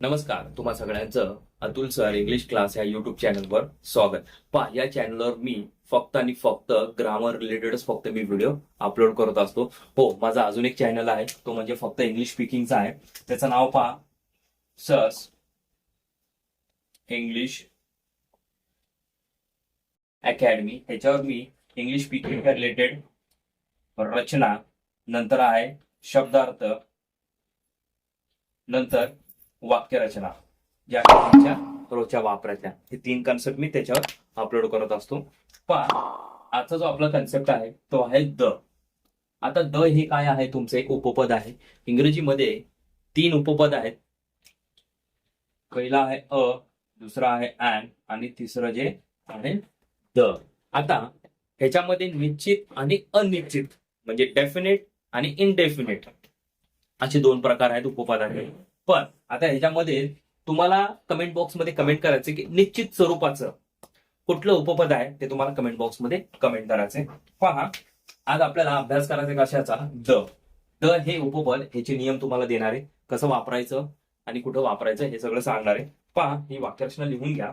नमस्कार तुम्हा सगळ्यांचं अतुल सर इंग्लिश क्लास या युट्यूब चॅनलवर स्वागत. पहा या चॅनलवर मी फक्त आणि फक्त ग्रामर रिलेटेडच फक्त मी व्हिडिओ अपलोड करत असतो. हो माझा अजून एक चॅनल आहे तो म्हणजे फक्त इंग्लिश स्पीकिंगचा आहे. त्याचं नाव पहा सस इंग्लिश अकॅडमी ह्याच्यावर मी इंग्लिश स्पीकिंग रिलेटेड रचना नंतर आहे शब्दार्थ नंतर वाक्यरचना ज्या तुमच्या रोजच्या वापराच्या. हे तीन कन्सेप्ट मी त्याच्यावर अपलोड करत असतो. पण आजचा जो आपला कन्सेप्ट आहे तो आहे द. आता द हे काय आहे? तुमचं एक उपपद आहे. इंग्रजीमध्ये तीन उपपद आहेत. पहिला आहे अ दुसरा आहे अँड आणि तिसरं जे आहे द. आता ह्याच्यामध्ये निश्चित आणि अनिश्चित म्हणजे डेफिनेट आणि इनडेफिनेट असे दोन प्रकार आहेत उपपदाचे पण आता ह्याच्यामध्ये तुम्हाला कमेंट बॉक्समध्ये कमेंट करायचं की निश्चित स्वरूपाचं कुठलं उपपद आहे ते तुम्हाला कमेंट बॉक्समध्ये कमेंट करायचे पहा आज आपल्याला अभ्यास करायचा कशाचा? द. द हे उपपद ह्याचे नियम तुम्हाला देणार आहे. कसं वापरायचं आणि कुठं वापरायचं हे सगळं सांगणार आहे. पहा ही वाक्यरचना लिहून घ्या.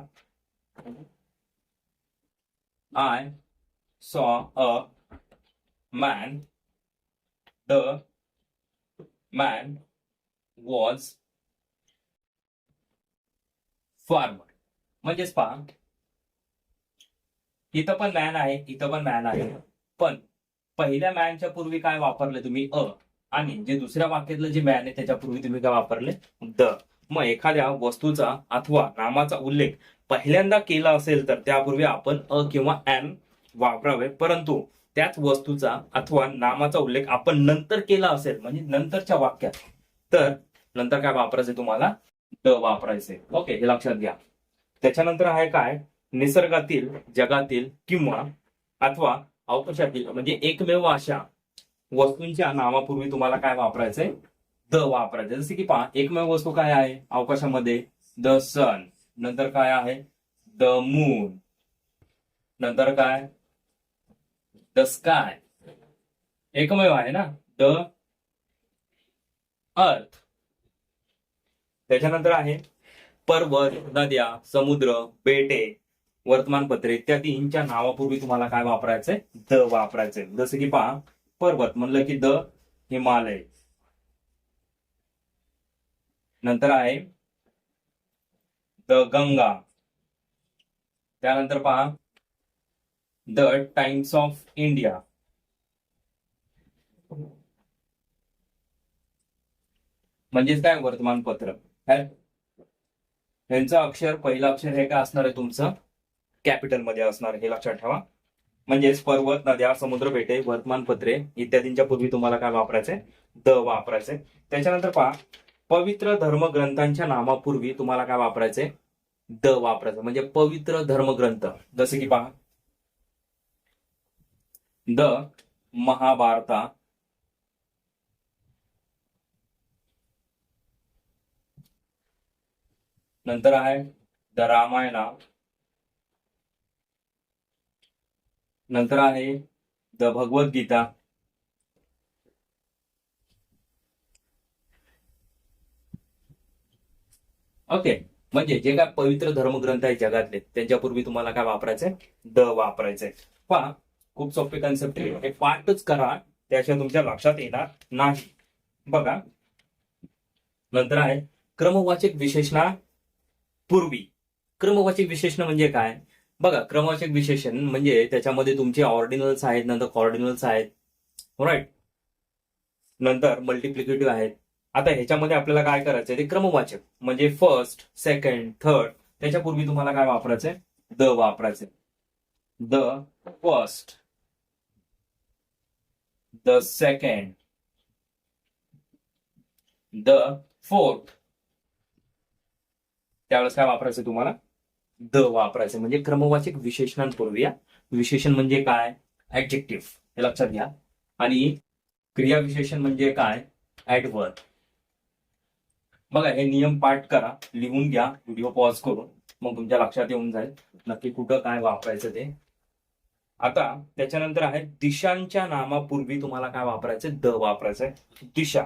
I saw a man the man was forward म्हणजेच पहा इथं पण मॅन आहे इथं पण मॅन आहे. पण पहिल्या मॅनच्या पूर्वी काय वापरले तुम्ही? अ. आणि जे दुसऱ्या वाक्यातलं जे मॅन आहे त्याच्यापूर्वी तुम्ही काय वापरले? द. मग एखाद्या वस्तूचा अथवा नामाचा उल्लेख पहिल्यांदा केला असेल तर त्यापूर्वी आपण अ किंवा एन वापरावे. परंतु त्याच वस्तूचा अथवा नामाचा उल्लेख आपण नंतर केला असेल म्हणजे नंतरच्या वाक्यात. तर नंतर काय वापरायचं तुम्हाला? द वापरायचे. ओके हे लक्षात घ्या. त्याच्यानंतर आहे काय? निसर्गातील जगातील किंवा अथवा अवकाशातील म्हणजे एकमेव अशा वस्तूंच्या नावापूर्वी तुम्हाला काय वापरायचंय? द वापरायचं जसे की पहा एकमेव वस्तू काय आहे? अवकाशामध्ये द सन. नंतर काय आहे? The moon. नंतर काय? The sky. एकमेव आहे ना? The earth. त्याच्यानंतर आहे पर्वत नद्या समुद्र बेटे वर्तमानपत्रे इत्यादींच्या नावापूर्वी तुम्हाला काय वापरायचंय? द वापरायचंय. जसं की पहा पर्वत म्हणलं की द हिमालय. नंतर आहे द गंगा. त्यानंतर पहा द टाइम्स ऑफ इंडिया. म्हणजेच काय? वर्तमानपत्र. यांचं अक्षर पहिलं अक्षर हे काय असणार आहे तुमचं? कॅपिटलमध्ये असणार हे लक्षात ठेवा. म्हणजेच पर्वत नद्या समुद्र भेटे वर्तमानपत्रे इत्यादींच्या पूर्वी तुम्हाला काय वापरायचंय द वापरायचंय त्याच्यानंतर पहा पवित्र धर्मग्रंथांच्या नामापूर्वी तुम्हाला काय वापरायचंय द वापरायचं. म्हणजे पवित्र धर्मग्रंथ. जसं की पहा द महाभारता नंतर आहे द रामायणा. नंतर आहे द भगवद्गीता ओके म्हणजे जे काय पवित्र धर्मग्रंथ आहे जगातले त्यांच्यापूर्वी तुम्हाला काय वापरायचंय? द वापरायचंय. पहा खूप सोपे कन्सेप्ट आहे. हे पाठच करा त्याशिवाय तुमच्या लक्षात येणार नाही. बघा. नंतर आहे क्रमवाचक विशेषणा पूर्वी. क्रमवाचक विशेषण म्हणजे काय? बघा क्रमवाचक विशेषण म्हणजे त्याच्यामध्ये तुमचे ऑर्डिनल्स आहेत नंतर कॉर्डिनल्स आहेत. राईट नंतर मल्टिप्लिकेटिव्ह आहेत. आता ह्याच्यामध्ये आपल्याला काय करायचंय? ते क्रमवाचक. म्हणजे फर्स्ट सेकंड थर्ड त्याच्या पूर्वी तुम्हाला काय वापरायचंय? The वापरायचंय. The first the second the fourth त्यावेळेस काय वापरायचं तुम्हाला? द वापरायचं. म्हणजे क्रमवाचक विशेषणांपूर्वी या. विशेषण म्हणजे काय? ऍडजेक्टिव्ह हे लक्षात घ्या. आणि क्रिया विशेषण म्हणजे काय? ऍडवर्ब बघा हे नियम पाठ करा. लिहून घ्या. व्हिडिओ पॉज करून. मग तुमच्या लक्षात येऊन जाईल नक्की कुठं काय वापरायचं ते. आता त्याच्यानंतर आहे दिशांच्या नामापूर्वी तुम्हाला काय वापरायचं? द वापरायचंय दिशा.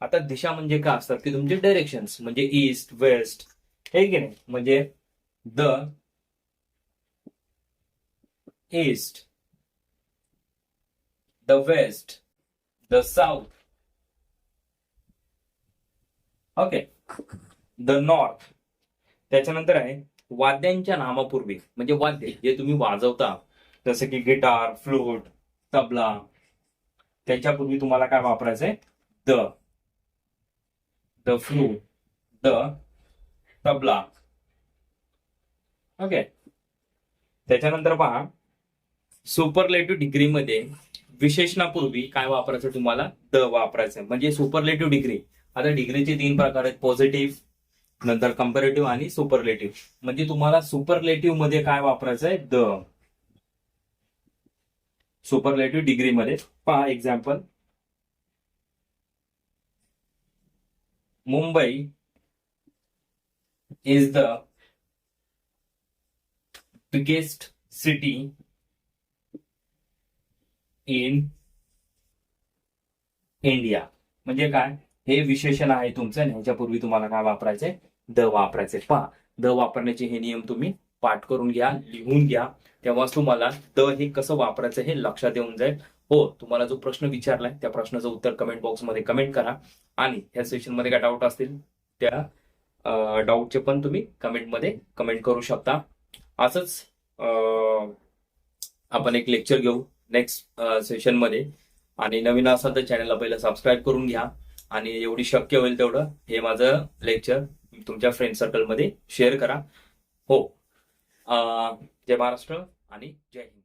आता दिशा म्हणजे काय असतात की तुमचे डायरेक्शन्स म्हणजे ईस्ट वेस्ट हे की नाही? म्हणजे the east the west the south okay the north त्याच्यानंतर आहे वाद्यांच्या नामापूर्वी म्हणजे वाद्य जे तुम्ही वाजवता जसं की गिटार फ्लूट तबला. त्याच्यापूर्वी तुम्हाला काय वापरायचंय? The the flute the tabla. Okay. त्याच्यानंतर पहा सुपरलेटिव्ह डिग्रीमध्ये विशेषणापूर्वी काय वापरायचं तुम्हाला? द वापरायचं. म्हणजे सुपरलेटिव्ह डिग्री आता डिग्रीचे तीन प्रकार आहेत. पॉझिटिव्ह नंतर कम्पॅरेटिव्ह आणि सुपरलेटिव्ह म्हणजे तुम्हाला सुपरलेटिव्हमध्ये काय वापरायचं आहे द सुपरलेटिव्ह डिग्री मध्ये. पहा example Mumbai is the biggest city in India म्हणजे काय? हे विशेषण आहे तुमचं आणि ह्याच्यापूर्वी तुम्हाला काय वापरायचंय द वापरायचे. पहा द वापरण्याचे हे नियम तुम्ही पाठ करून घ्या लिहून घ्या. तेव्हाच तुम्हाला द हे कसं वापरायचं हे लक्षात येऊन जाईल. हो तुम्हाला जो प्रश्न विचारलाय त्या प्रश्नाचं उत्तर कमेंट बॉक्समध्ये कमेंट करा. आणि ह्या सेशनमध्ये काय डाऊट असतील त्या डाऊटचे पण तुम्ही कमेंटमध्ये कमेंट करू शकता. असंच आपण एक लेक्चर घेऊ नेक्स्ट सेशनमध्ये. आणि नवीन असाल तर चॅनलला पहिलं सबस्क्राईब करून घ्या. आणि एवढी शक्य होईल तेवढं हे माझं लेक्चर तुमच्या फ्रेंड सर्कलमध्ये शेअर करा. हो. जय महाराष्ट्र आणि जय हिंद.